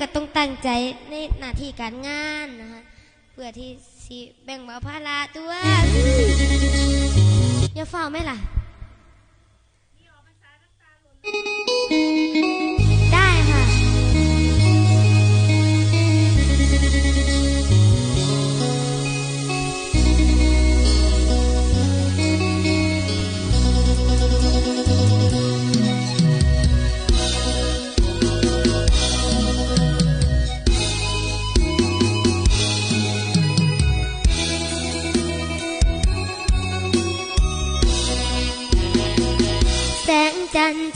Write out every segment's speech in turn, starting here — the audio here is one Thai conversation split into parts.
ก็ต้องตั้งใจในหน้าที่การงานนะคะเพื่อที่สิแบ่งเบาภาระตัวอย่าเฝ้าไหมล่ะ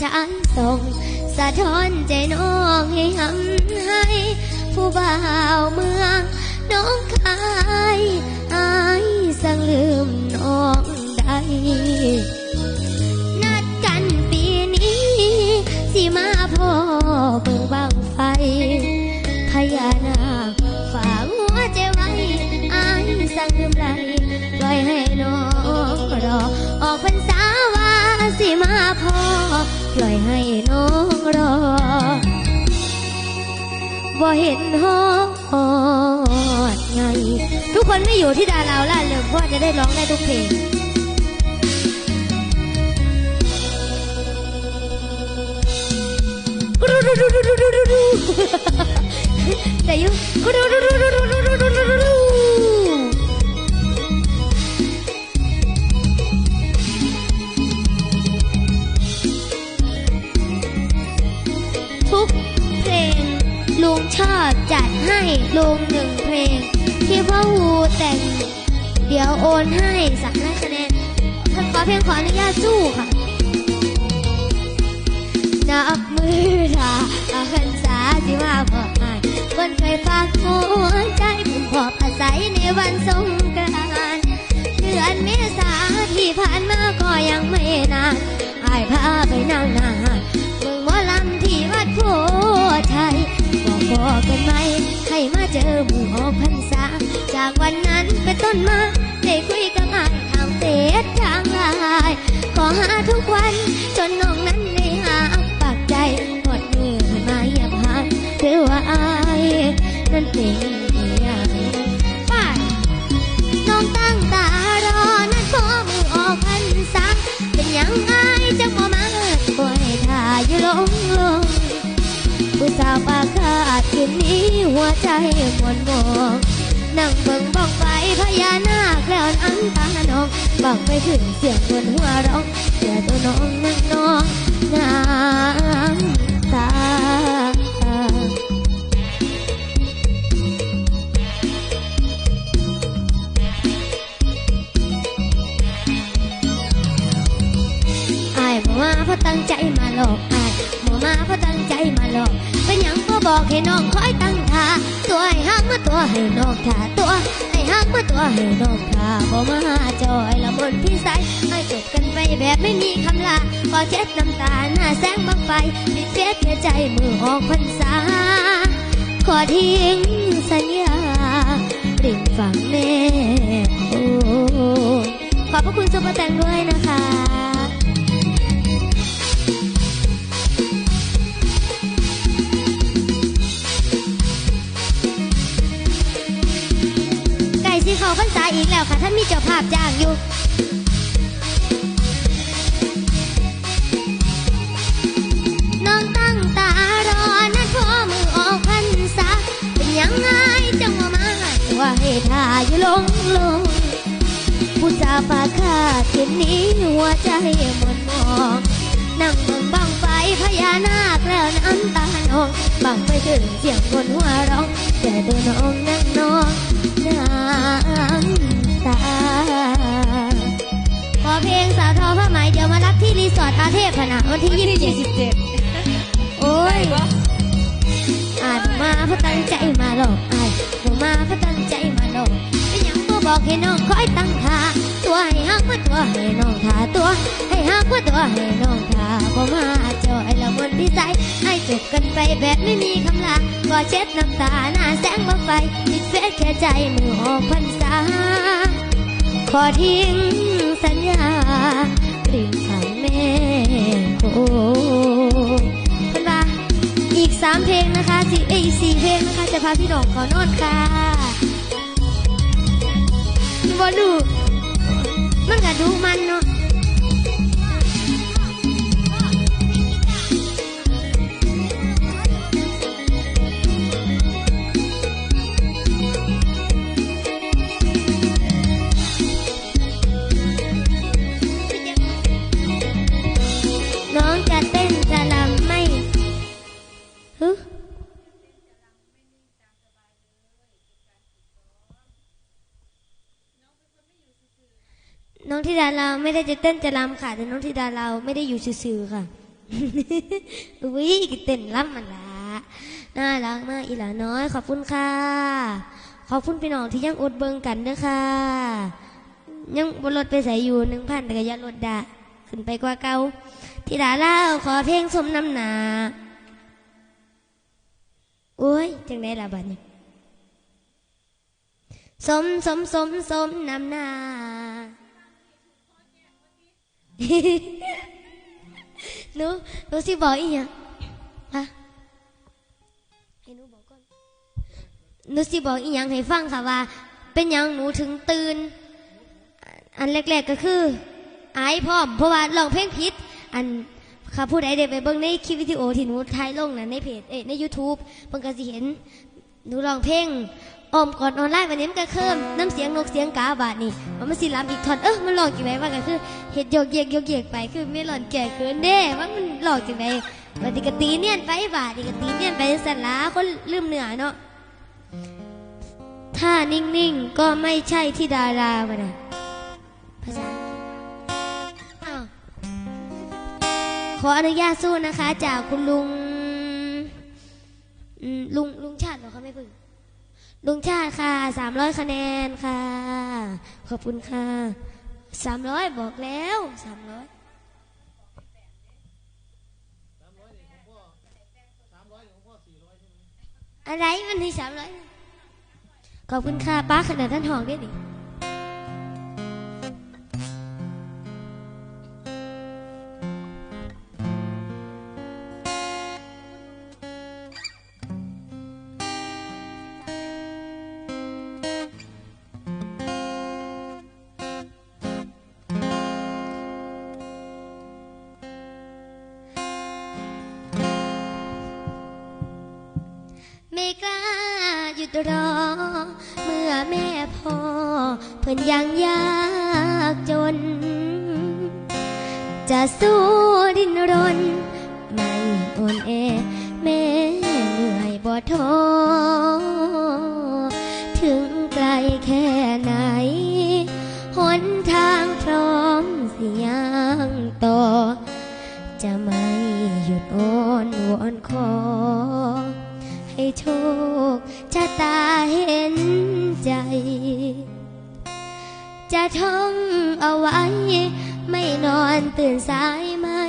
จันทร์ฉายส่งสะท้อนใจน้องให้หำให้ ผู้บ่าวเมืองน้องคายอายสั่งลืมน้องได้นัดกันปีนี้ สิมาพ่อเบิ่งบังไฟพญานา ปล่อยให้น้องรอบ่เห็นฮอดไง ทุกคนไม่อยู่ที่ดาราล่าเริงเพราะว่าจะได้ร้องได้ทุกเพลงกรูดูดูดูดูดูดูดูแต่อยุก เพลง ลุงชอบจัดให้ลุงหนึ่งเพลง ที่พ่อหูแต่ง เดี๋ยวโอนให้สักห้าคะแนนท่านขอเพียงขออนุญาตสู้ค่ะ นับมือลาอาคันสาสิมาพออายคนเคยฝากหัวใจผมขอบอาศัยในวันสงกรานต์เดือนเมษาที่ผ่านมาก็ยังไม่นานอายพาไปนั่งนานเมืองหมอลำที่วัดโพ ไทยบอกบอกกันไหมให้มาเจอหมู่หอพันษา จากวันนั้นเป็นต้นมาได้คุยกับอายทางเฟซทางไลน์ขอหาทุกวันจนน้องนั้นได้หาปากใจหมดมือมาเยียบหาถือว่าอายนั้นเป็น หัวใจหมนหมองนั่งเบิ่งบ้องไฟพญานาคแล้วน้ำตาน้องบังไปถึงเสียงบนหัวร้องเสียตัวน้องนั่งน้องน้ำตาอายบ่มาเพราะตั้งใจมาหลอกอายบ่มาเพราะตั้งใจมาหลอก เป็นหยังบ่บอกให้น้องคอยตั้งท่าตัวให้หักมาตัวให้น้องท่าตัวให้หักมาตัวให้น้องท่าบ่มาจอยละบนพี่สายให้จบกันไปแบบไม่มีคำลาขอเช็ดน้ำตาหน้าแสงบังไฟปิดเฟซเสียใจมือออกพรรษาขอทิ้งสัญญาริมฝั่งแม่โอ้ขอบพระคุณซุปเปอร์แตงด้วยนะคะาพรรษาอีกแล้วค่ะท่านมีเจ้าภาพจ้างอยู่น้องตั้งตารอนัดพ่อมือออกพรรษาเป็นยังไงจังว่ามาตัวให้ท่าอยู่ลงลงผู้สาปากขาดคืนนี้หัวใจหมดมองนั่งเบิ่งบังไฟพญานาคแล้วน้ำตาหนองบังไปถึงเสียงบนหัวร้องแต่ตัวน้องนั่งนองน้ำตา ขอเพลงสาวทอผ้าไหมเดี๋ยวมารับที่รีสอร์ทอาเทพนะวันที่ยี่สิบเจ็ดโอ้ยอาจมาเพราะตั้งใจมาหลอกอายบ่มาเพราะตั้งใจมาหลอกเป็นหยังบ่บอกให้น้องคอยตั้งท่าตัวให้หักว่าตัว ให้น้องทาตัว ให้หักว่าตัวให้น้องทาบ่มาจอยละมนพิสัยให้จบกันไปแบบไม่มีคำลาก็เช็ดน้ำตาหน้าแสงบังไฟติดเฟซแค่ใจมือออกพรรษาขอทิ้งสัญญาริมฝั่งแม่โคเพิ่นว่าอีกสามเพลงนะคะสี่เอยสี่จะพาพี่น้องขอนอนค่ะบอดู มันก็ดูมันเนาะ เราไม่ได้จะเต้นจะลำค่ะแต่น้องธิดาเราไม่ได้อยู่ซื่อๆค่ะอุ้ยเต้นลำมันละน่ารักมากอีหลาน้อย ขอบคุณค่ะ ขอบคุณพี่น้องที่ยังอดเบิงกันเด้อค่ะ ยังบนรถไปใส่อยู่หนึ่งพันแต่ก็ยันรถดาขึ้นไปกว่าเก่าธิดาเล่าขอเพลงสมน้ำหนาโอ้ยจังได้ละบัดนี้สมสมสมสมน้ำหนา หนูหนูสิบอกอีหยังฮะให้หนูบอกก่อนหนูสิบอกอีหยังให้ฟังค่ะว่า เป็นหยังหนูถึงตื่น อันแรกๆก็คืออายพร้อมเพราะว่าร้องเพลงผิดอันค่ะผู้ใดได้ไปเบิ่งในคลิปวิดีโอที่หนูถ่ายลงนะในเพจเอ้ใน YouTube เพิ่นก็สิเห็นหนูร้องเพลง ออมก่อนออนไลน์วันนี้มันก็เคิมน้ำเสียงนกเสียงกาบาดนี่มันมาสิลำอีกทอนเออมันหลอกจังไดว่าก็คือเฮ็ดโยกเยกโยกเยกไปคือไม่หล่อนแก่เกินเด้ว่ามันหลอกจังไดบัดนี้ก็ตีเนียนไปบาดนี่ก็ตีเนียนไปสันละคนลืมเหนือเนาะถ้านิ่งๆก็ไม่ใช่ที่ดารามานะภาษาอ้าวขออนุญาตสู้นะคะ จากคุณลุงลุงลุงชาติเหรอคะไม่พึ่ง ลุงชาติค่ะสามร้อยคะแนนค่ะ ขอบคุณค่ะสามร้อยบอกแล้วสามร้อยอะไรมันที่สามร้อยขอบคุณค่ะป้าขนาดท่านหองด้วยดิ ไม่กล้าหยุดรอ เมื่อแม่พ่อเพิ่นยังยากจน จะสู้ดิ้นรน ไม่อ่อนแอแม่เหนื่อยบ่ท้อถึงไกลแค่ไหน หนทางพร้อมเสิยังต่อ จะไม่หยุดอ้อนวอนขอ โชคชะตาเห็นใจ จะท่องเอาไว้ ไม่นอนตื่นสายไม่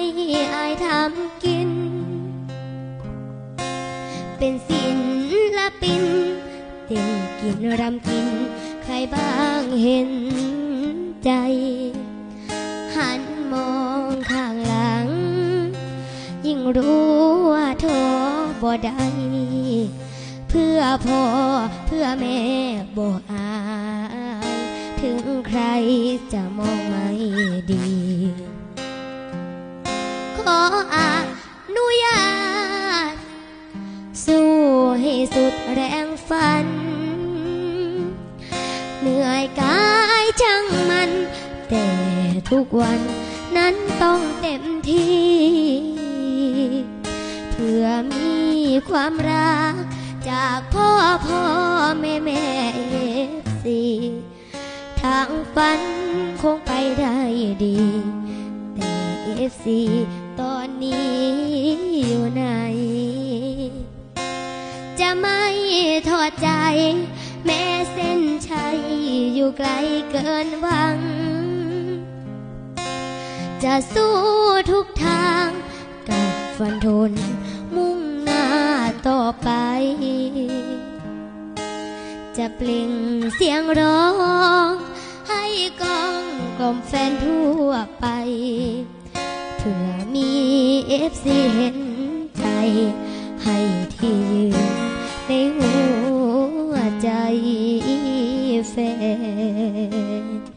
อายทำกิน เป็นศิลปินเต้นกินรำกิน ใครบ้างเห็นใจ หันมองข้างหลัง ยิ่งรู้ว่าท้อบ่ได้ พื่อพ่อเพื่อแม่บ่อายถึงใครจะมองไม่ดี ขออานุญาต สู้ให้สุดแรงฝัน เหนื่อยกายช่างมัน แต่ทุกวันนั้นต้องเต็มที่ เพื่อมีความรัก จากพ่อพ่อแม่แม่เอฟซีทางฝันคงไปได้ดี แต่เอฟซีตอนนี้อยู่ไหน จะไม่ทอดใจ แม้เส้นชัยอยู่ไกลเกินหวัง จะสู้ทุกทางกับฟันทนมุ่งหน้า ต่อไป จะเปล่งเสียงร้อง ให้กองกลมแฟนทั่วไปเพื่อมีเอฟซีเห็นใจ ให้ที่ยืนในหัวใจแฟน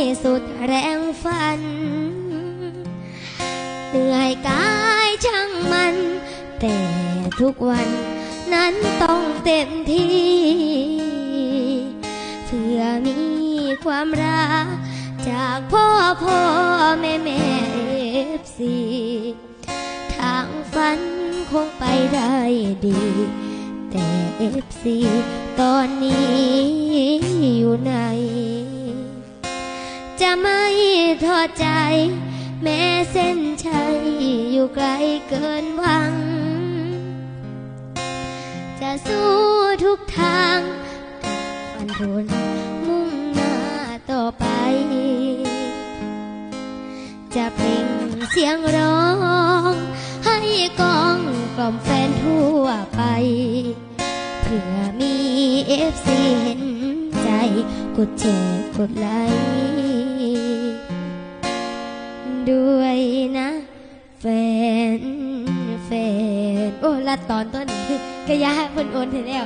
ให้สุดแรงฟัน เหนื่อยกายช่างมัน แต่ทุกวันนั้นต้องเต็มที่ เพื่อมีความรัก จากพ่อพ่อแม่แม่เอฟซีทางฝันคงไปได้ดี แต่เอฟซีตอนนี้ อใจ แม้เส้นชัยอยู่ไกลเกินหวัง จะสู้ทุกทางฟันทนมุ่งหน้าต่อไป จะเปล่งเสียงร้อง ให้กองกล่อมแฟนทั่วไป เพื่อมีเอฟซีเห็นใจ กดแชร์กดไลค์ ด้วยนะแฟนแฟนโอ้ลัดตอนต้นนี้กระยาเพิ่นโอนให้แล้ว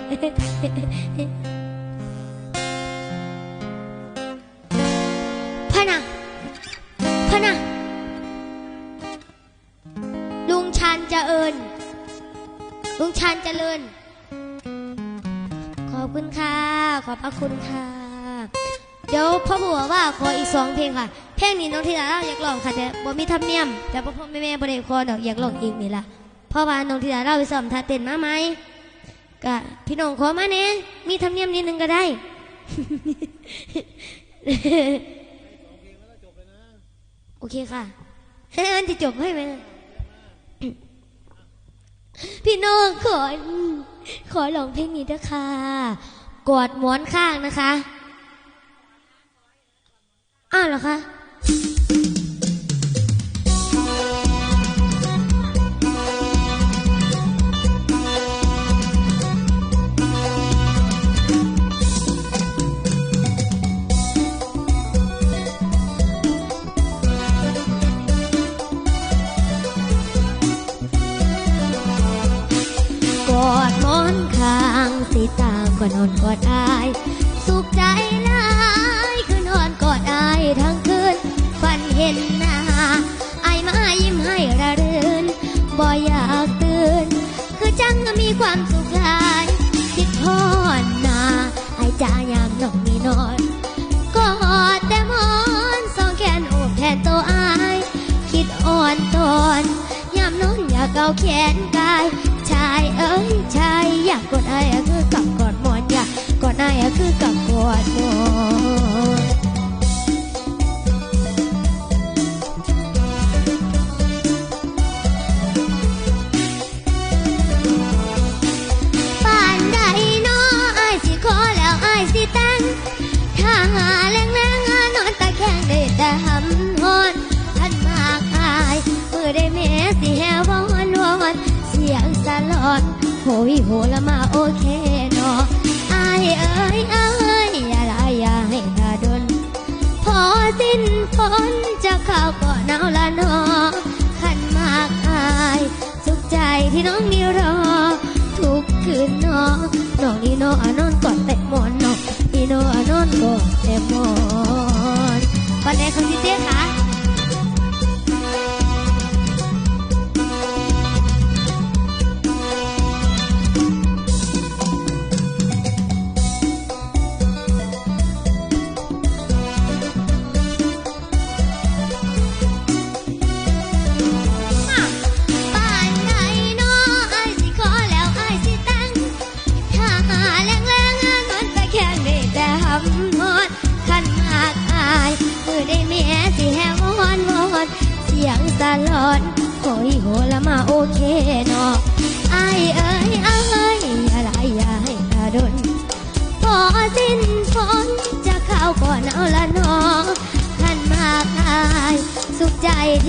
พะนะพะนะลุงชันเจะเอิญลุงชันเจริญ ขอบคุณค่ะ ขอบพระคุณค่ะ เดี๋ยวพ่อผัวว่าขออีกสองเพลงค่ะ เพลงนี้น้องธิดาเราอยากร้องค่ะแต่บ่มีธรรมเนียม แต่พ่อพ่อแม่แม่บ่ได้ขอดอกอยากร้องอีกนี่ล่ะเพราะว่าน้องธิดาเราไปซ้อมท่าเต้นมาไหมก็พี่น้องขอมาเนี่มีธรรมเนียมนิดนึงก็ได้ โอเคค่ะอันจะจบให้ไหมพี่น้องขอขอลองเพลงนี้ด้วยค่ะกอดหมอนข้างนะคะ อ้าวเหรอคะ ก็นอนกอดอาย สุขใจลายคือนอนกอดอายทั้งคืน ฝันเห็นหน้าอายมายิ้มให้ระรื่นบ่อยากตื่น คือจังมีความสุขหลาย คิดพอนนาอายจ่ายามน้องมีนอนกอดแต่มอนสองแขนโอบแทนตัวอาย คิดอ่อนตอนยามนอนอยากเอาแขนกายชายเอ้ยชายอยากกดไอ้ายคือกับกอดายคือกับกอดหมอนป่านใดนอไอ้ายสิขอแล้วไอ้ายสิแต่งถ้าหาแรงแรงนอนตะแคงได้แต่หำหอนท่านมากอายเมื่อได้แม่สิแหววอนวอนเสียงสลอนโหยโหละมาโอเค นจะเข้าก่อนหนาวละนอขันมากอายสุขใจที่น้องนี่รอ ทุกคืนนอน้องนี่นออนอนกอดแต่หมอนนอนี่นออนอนกอดแต่หมอนวันไหนคำที่เต้ค่ะ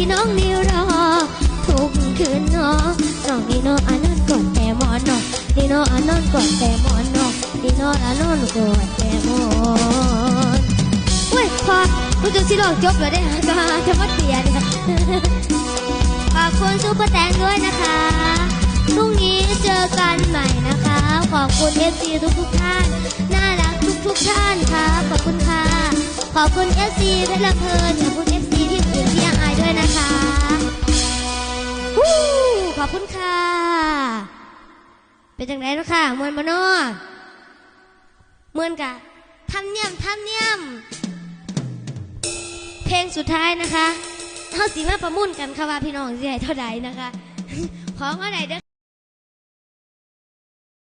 าก่น้องขันมากอายสุขใจที่น้องนิคืนน้องน้องนี่น้องอานอนกอดแต่หมอนน้องนี่น้องอานอนกอดแต่หมอนน้องนี่น้องอานอนกอดแต่หมอนเว้ยพอรู้จักสิลองจบแล้วได้ฮะก็จะมาเตียเนี่ยขอบคุณซุปเปอร์แตงด้วยนะคะพรุ่งนี้เจอกันใหม่นะคะ ขอบคุณเอฟซีทุกทุกท่าน น่ารักทุกทุกท่านค่ะ ขอบคุณค่ะ ขอบคุณเอฟซีเพชรลำเพลินขอบคุณเอฟ อบคุณค่ะ เป็นจังไรแล้วค่ะมวนมานอมวนกะทำเนียมทำเนียม เพลงสุดท้ายนะคะเฮาสีมาประมุ่นกันค่ะว่าพี่น้องสิให้เท่าใดนะคะของเอาไหนเด้อ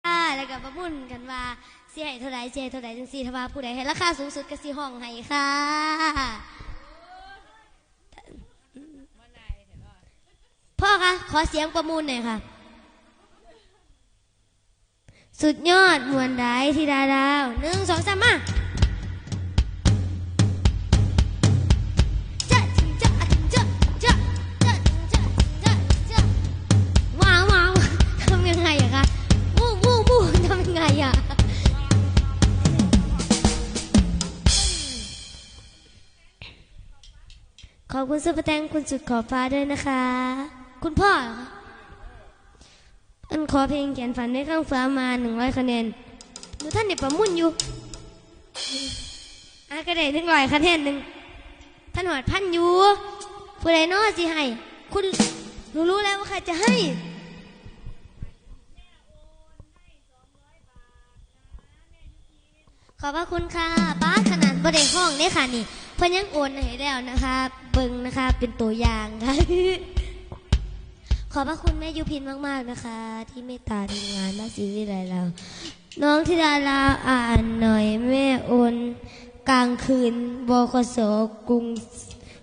ค่ะแล้วก็ประมุ่นกันว่าสิให้เท่าใดสิให้เท่าใดจังซี่ถ้าว่าผู้ใดให้ราคาสูงสุดก็สิห้องให้ค่ะ พ่อคะ ขอเสียงประมูลหน่อยค่ะ สุดยอดมวนได้ทีดาดาวหนึ่งสองสามมาขอบคุณซุปเปอร์แตงคุณสุดขอฟ้าด้วยนะคะ คุณพ่อเหรอคะอันขอเพลงเขียนฝันในข้างฟ้ามาหนึ่งร้อยคะแนนหนูท่านเด็ประมุ่นอยู่อากระเด็นหนึ่งร้อยคะแนนหนึ่งท่านหอดพันอยู่ผู้ใดน้อสิให้ คุณหนูรู้แล้วว่าใครจะให้ขอบพระคุณค่ะป้าขนาดบไดห้องเนี่ยค่ะนี่เพิ่นยังโอนให้แล้วนะคะเบิงนะคะเป็นตัวอย่างค่ะ ขอบพระคุณแม่ยุพินมาก ๆ นะคะ ที่เมตตาทีมงานมาซีวิไลเรา น้องธิดาลาอ่านหน่อยแม่โอนกลางคืนบคสกรุง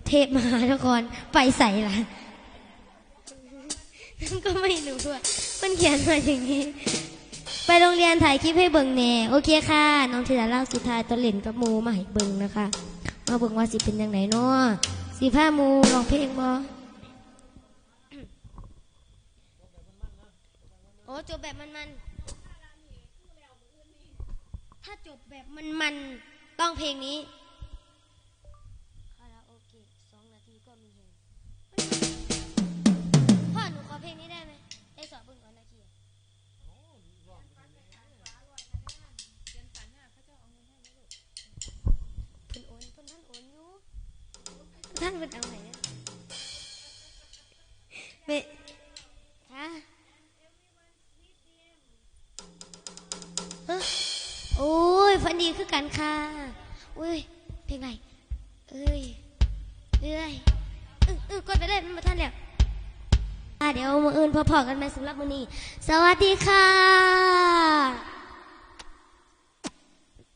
เทพมหานครไปใส่ละก็ไม่รู้ว่ามันเขียนมาอย่างนี้ ไปโรงเรียนถ่ายคลิปให้เบิ่งแน่โอเคค่ะ น้องธิดาเล่าสุดท้ายตอนเล่นกับมูมาให้เบิ่งนะคะ มาเบิ่งว่าสิเป็นยังไงเนาะสีผ้ามูร้องเพลงบ่ อ้จบแบบมันมัน ถ้าจบแบบมันมันต้องเพลงนี้ พอกันไหมสำหรับมื้อนี้ สวัสดีค่ะ